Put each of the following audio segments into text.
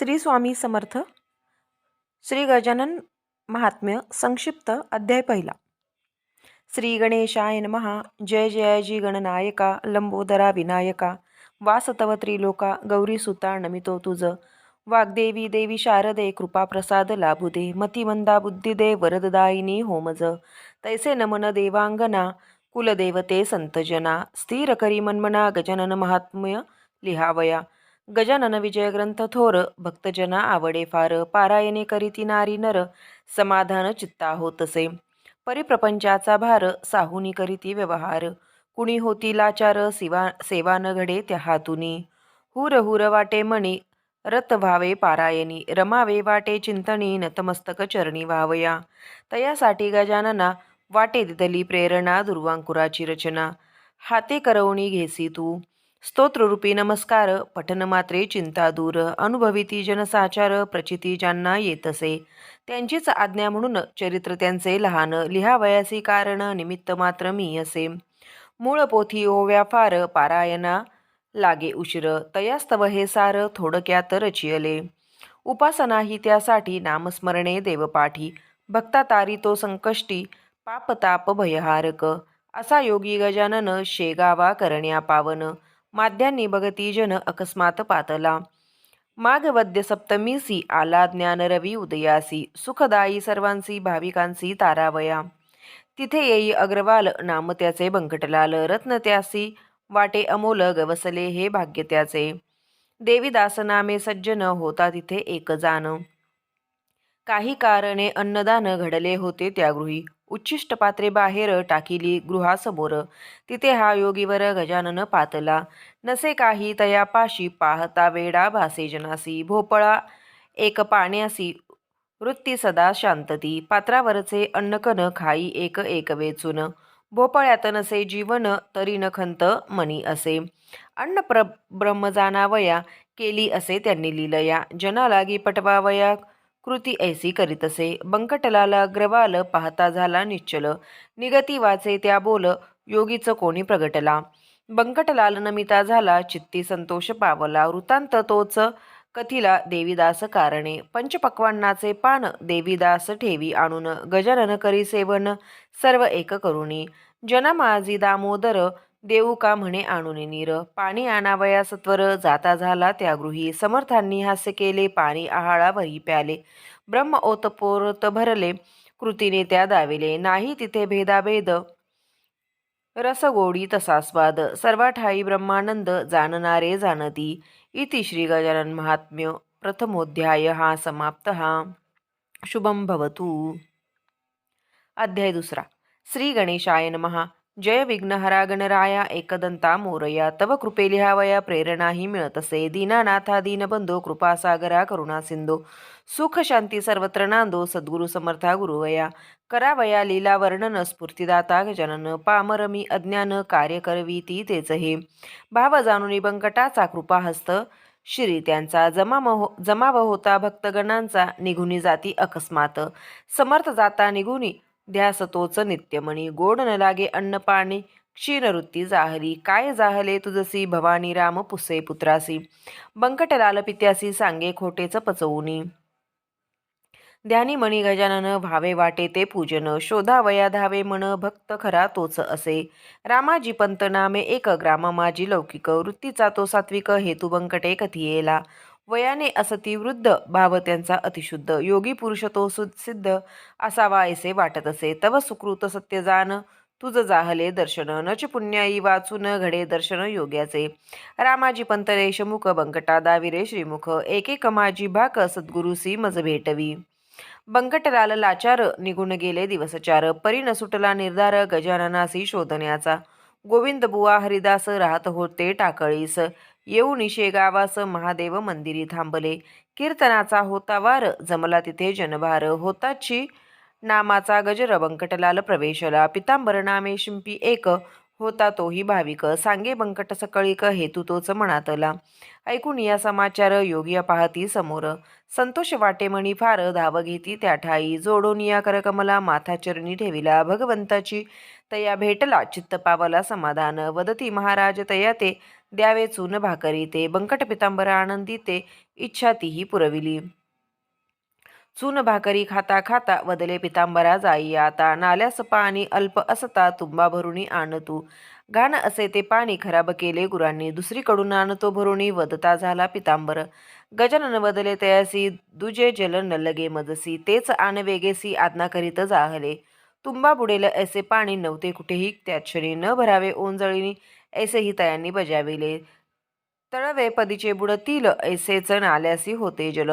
श्री स्वामी समर्थ श्री गजानन महात्म्य संक्षिप्त अध्याय पहिला. श्री गणेशाय महा जय जयाजी गणनायका लंबोदरा विनायका वासतव त्रिलोका गौरीसुता नमितो तुझ. वाग्देवी देवी शारदे कृपा प्रसाद लाभुदे मतिमंदा बुद्धिदे वरददायिनी होमज. तैसे नमन देवांगना कुलदेवते संतजना स्थिर करी मनमना गजानन महात्म्य लिहावया. गजानन विजय ग्रंथ थोर भक्तजना आवडे फार पारायणे करीती नारी नर समाधान चित्ता होतसे. परिप्रपंचाचा भार साहुनी करीती व्यवहार. कुणी होती लाचार सिवा सेवा न घडे त्या हातुनी हुर हुर वाटे मणी रत व्हावे पारायणी. रमावे वाटे चिंतनी नतमस्तक चरणी व्हावया. तयासाठी गजानना वाटे दिदली प्रेरणा दुर्वांकुराची रचना. हाते करवणी घेसी तू. स्तोत्ररूपी नमस्कार पठन मात्रे चिंता दूर अनुभविती जनसाचार प्रचिती ज्यांना येतसे. त्यांचीच आज्ञा म्हणून चरित्र त्यांचे लहान लिहावयासी कारण निमित्त मात्र मी असे. मूळ पोथी ओव्या फार पारायणा लागे उशीर तयास्तव हे सार थोडक्यात रचियले. उपासना ही त्यासाठी नामस्मरणे देवपाठी. भक्ता तारी तो संकष्टी पापताप भयहारक. असा योगी गजानन शेगावा करण्या पावन. माध्यांनी भगती जन अकस्मात पातला। माघवद्य सप्तमीसी आला ज्ञान रवी उदयासी। सुखदायी सर्वांसी भाविकांसी तारावया। तिथे येई अग्रवाल नाम त्याचे बंकटलाल रत्न त्यासी वाटे अमोल गवसले हे भाग्य त्याचे। देवीदास नामे सज्जन होता तिथे एक जाण काही कारणे अन्नदान घडले होते त्या गृही उच्छिष्ट पात्रे बाहेर टाकिली गृहासमोर. तिथे हा योगीवर गजानन पातला. नसे काही तयापाशी पाहता वेडा भासे जनासी भोपळा एक पाण्यासी वृत्ती सदा शांतती. पात्रावरचे अन्नकन खाई एक एक वेचून. भोपळ्यात नसे जीवन तरी नखंत मनी असे. अन्न प्र ब्रह्म जाणावया केली असे त्यांनी लिलया. जनालागी पटवावया कृती ऐसी करीतसे बंकटलाल अग्रवाल पाहता झाला निश्चल. निगती वाचे त्या बोल योगीचं कोणी प्रगटला? बंकटलाल नमिता झाला चित्ती संतोष पावला वृत्तांत तोच कथिला देवीदास कारणे. पंचपक्वांनाचे पान देवीदास ठेवी आणून गजानन करी सेवन सर्व एक करुणी. जनमाजी दामोदर देऊ का म्हणे आणून नीर? पाणी आणावया सत्वर जाता झाला त्या गृही. समर्थांनी हास्य केले पाणी आहाळा भरी प्याले. ब्रह्म ओतपोरत भरले कृतीने त्या दाविले. नाही तिथे भेदाभेद. रसगोडी तसा स्वाद. सर्वाठाई ब्रह्मानंद जाणणारे जाणती. इति श्री गजानन महात्म्य प्रथमोध्याय हा समाप्त हा. शुभम भवतु. अध्याय दुसरा. श्री गणेशाय महा जय विघ्नहरा गणराया एकदंता मोरया तव कृपे लिहावया प्रेरणाही मिळत असे. दीनानाथा दीनबंधो कृपासागरा करुणा सिंधो. सुख शांती सर्वत्र नांदो सद्गुरु समर्था गुरुवया. करावया लीला वर्णन स्फूर्तिदाता गजानन. पामरमी अज्ञान कार्य करवी तेच हे भाव जाणुनी बंकटाचा कृपाहस्त श्री त्यांचा जमाव जमाव होता भक्तगणांचा निघुनी जाती अकस्मात. समर्थ जाता निघुनी ध्यास तोच नित्यमणी. गोड न लागे अन्न पाणी क्षीणवृत्ती जाहली. काय जाहले तुझसी भवानी राम पुसे पुत्रासी? बंकटलाल पित्यासी सांगे खोटेच पचवूनी. ध्यानी मणी गजानन भावे वाटे ते पूजन. शोधावया धावे मन भक्त खरा तोच असे. रामाजी पंत नामे एक ग्राम माझी लौकिक. वृत्तीचा तो सात्विक हेतू बंकटे कथियेला. वयाने असती वृद्ध भाव त्यांचा अतिशुद्ध. योगी पुरुष तो सिद्ध असावा ऐसे वाटत असे. तव सुकृत सत्य जाण तुझ जाहले दर्शन. नच पुण्याई वाचून घडे दर्शन योग्याचे. रामाजी पंतरेश मुख बंकटा दाविरे श्रीमुख. एके कमाजी भाक सद्गुरुसी मज भेटवी. बंकटलाल लाचार निघून गेले दिवसचार. परी न सुटला निर्धार गजाननासी शोधण्याचा. गोविंद बुवा हरिदास राहत होते टाकळीस. येऊन गावास महादेव मंदिरी थांबले. कीर्तनाचा होता वार जमला तिथे जनभार. होताची नामाचा गजर बंकटलाल प्रवेशला. पितांबर नामे शिंपी एक होता तोही भाविक. सांगे बंकट सकळीक हेतू तोच मनातला. ऐकून या समाचार योगी पाहती समोर. संतोष वाटेमणी फार धाव घेती त्या ठाई. जोडून या करकमला माथा चरणी ठेविला. भगवंताची तया भेटला चित्त पावला समाधान. वदती महाराज तया ते द्यावे चून भाकरी ते. बंकट पितांबर आनंदी ते इच्छा तीही पुरविली. चून भाकरी खाता खाता वदले पितांबरा जाई आता. नाल्यास पाणी अल्प असता तुंबा भरुणी आण तू घाण असे ते पाणी खराब केले गुरांनी. दुसरीकडून आणतो भरुणी वदता झाला पितांबर. गजानन वदले तयासी दुजे जल न लगे मजसी. तेच आण वेगेसी आज्ञा करीत जाहले. तुंबा बुडेल ऐसे पाणी नव्हते कुठेही. त्यात क्षणी न भरावे ओंजळीनी ऐसेही तयांनी बजाविले. तळवे पदीचे बुडतील ऐसेच नाल्यासी होते जल.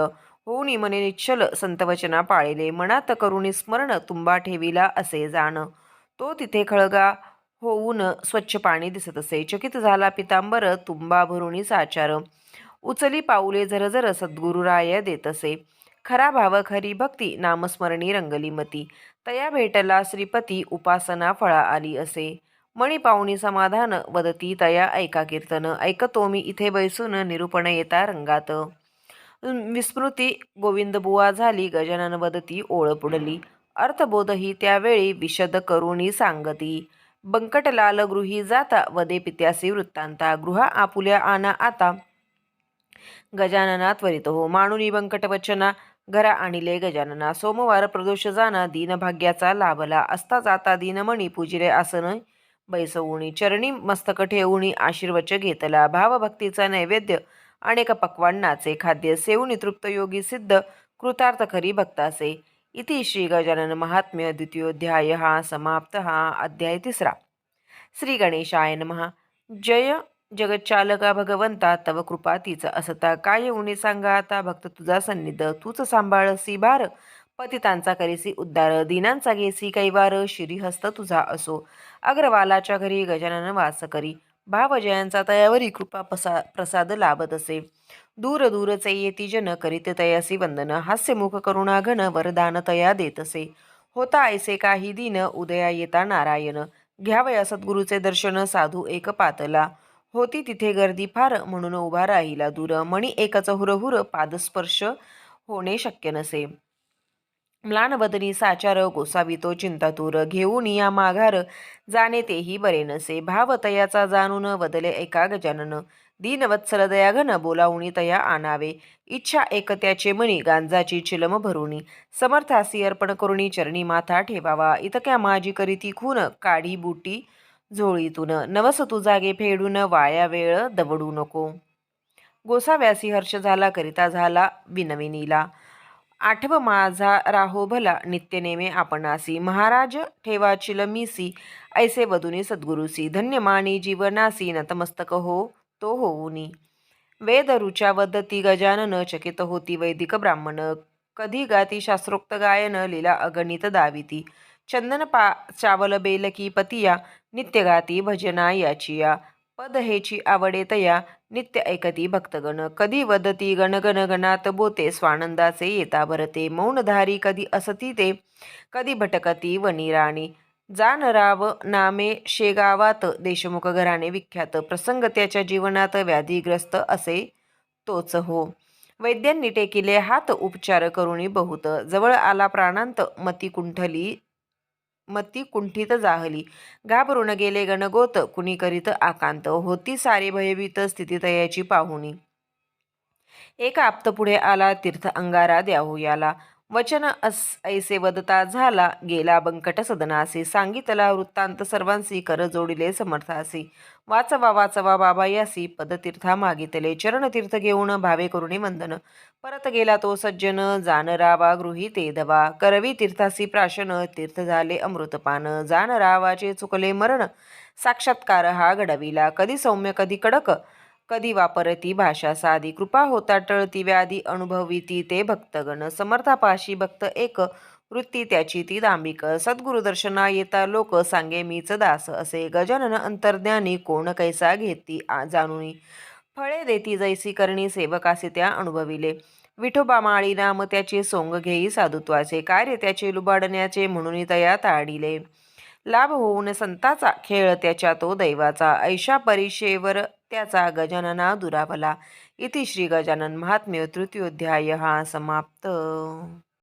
होऊनी मने निश्चल संतवचना पाळिले. मनात करुणी स्मरण तुंबा ठेविला असे जाण. तो तिथे खळगा होऊन स्वच्छ पाणी दिसत असे. चकित झाला पितांबर तुंबा भरुणी साचार उचली पाऊले झरझर सद्गुरुराय देत असे. खरा भाव खरी भक्ती नामस्मरणी रंगली मती तया भेटला श्रीपती उपासना फळा आली असे. मणी पाहुणी समाधान वदती तया ऐका कीर्तन. ऐकतो मी इथे बैसून निरूपण येता रंगात. विस्मृती गोविंदबुवा झाली गजानन वदती ओळ पुढली अर्थबोध ही त्यावेळी विशद करुणी सांगती. बंकटलाल गृही जाता वदे पित्यासी वृत्तांता. गृहा आपुल्या आना आता गजानना त्वरित हो. माणुनी बंकट वचना घरा आणिले गजानना सोमवार प्रदोष जाना दीनभाग्याचा लाभला असता जाता दीनमणी पूजिले आसन बैसवणी चरणी मस्तक ठेवणी आशीर्वच घेतला. भावभक्तीचा नैवेद्य अनेक पक्वान्नाचे खाद्य सेवुनी तृप्त योगी सिद्ध कृतार्थ खरी भक्तासे इति श्री गजानन महात्म्य द्वितीयोध्याय हा समाप्त हा अध्याय तिसरा. श्री गणेशाय नमः. जय जगच्चालका भगवंता तव कृपा तिचा. असता काय उणे सांगा आता? भक्त तुझा सन्निध तूच सांभाळसी भार पतितांचा करीसी उद्धार दिनांचा घेसी कैवार श्रीहस्त तुझा असो. अग्रवालाच्या घरी गजानन वास करी. भावजयांचा तयावरी कृपा पसा प्रसाद लाभत असे. दूर दूरचे येती जन करीत तयासी वंदन. हास्यमुख करुणा घन वरदान तया देत असे. होता ऐसे काही दिन उदया येता नारायण. घ्यावया सद्गुरूचे दर्शन साधू एक पातला. होती तिथे गर्दी फार म्हणून उभा राहिला दूर. मणी एकच हुरहुर पादस्पर्श होणे शक्य नसे. म्लानवदनी साचार गोसावितो चिंतातूर घेऊन या माघार जाणे तेही बरे नसे. भाव तयाचा जाणून बदले एका गजानन. दीनवत्सल दयाघन बोलावणी तया आणावे. इच्छा एक त्याचे गांजाची चिलम भरुणी. समर्थासी अर्पण करुणी चरणी माथा ठेवावा. इतक्या माझी करीती खून काढी बुटी झोळीतून नवस तू जागे फेडून वाया वेळ दवडू नको. गोसाव्यासी हर्ष झाला करिता झाला विनविनीला आठव माझा राहो भला नित्यनेमे आपणासी. महाराज ठेवा चिलमीसी ऐसे वधुनी सद्गुरुसी. धन्य मानी जीवनासी नतमस्तक हो तो होऊनी. वेद रुचा वदती गजानन चकित होती वैदिक ब्राह्मण. कधी गाती शास्त्रोक्त गायन लीला अगणित दाविती. चंदन पा चावल बेलकी पतिया नित्य गाती भजना याचिया. पद हेची आवडेतया नित्य ऐकती भक्तगण. कधी वदती गणगण गणात बोते स्वानंदाचे येता भरते. मौनधारी कधी असती ते कधी भटकती वनी राणी. जान राव नामे शेगावात देशमुख घराणे विख्यात. प्रसंग त्याच्या जीवनात व्याधीग्रस्त असे तोच हो. वैद्यांनी टेकिले हात उपचार करुणी बहुत. जवळ आला प्राणांत मती कुंठली मती कुंठित जाहली. घाबरून गेले गणगोत कुणी करीत आकांत. होती सारी भयभीत स्थिती तयाची पाहुणी. एक आप्त पुढे आला तीर्थ अंगारा द्याहू याला. वचन अस ऐसे वदता झाला गेला बंकट सदनासी. सांगितला वृत्तांत सर्वांसी कर जोडिले समर्थासी. वाचवा वाचवा बाबा यासी पदतीर्था मागितले. चरणतीर्थ घेऊन भावे करुणी वंदन. परत गेला तो सज्जन जान रावा गृही ते करवी तीर्थासी प्राशन तीर्थ झाले अमृतपान. जान रावाचे चुकले मरण. साक्षात्कार हा घडविला. कधी सौम्य कधी कडक. कधी वापरती भाषा साधी? कृपा होता टळती व्याधी अनुभविती ते भक्तगण. समर्थापाशी भक्त एक वृत्ती त्याची ती दांबिक सद्गुरुदर्शना येता लोक सांगे मीच दास असे. गजानन अंतर्ज्ञानी कोण कैसा घेती जाणुनी? फळे देती जैसी करणी सेवकासी त्या अनुभविले. विठोबा माळी नाम त्याचे सोंग घेई साधुत्वाचे. कार्य त्याचे लुबाडण्याचे म्हणून तया ताडिले. लाभ होऊन संताचा खेळ त्याच्या तो दैवाचा. ऐशा परिषेवर त्याचा गजानना दुरावला. इति श्री गजानन महात्म्य तृतीयोध्याय हा समाप्त.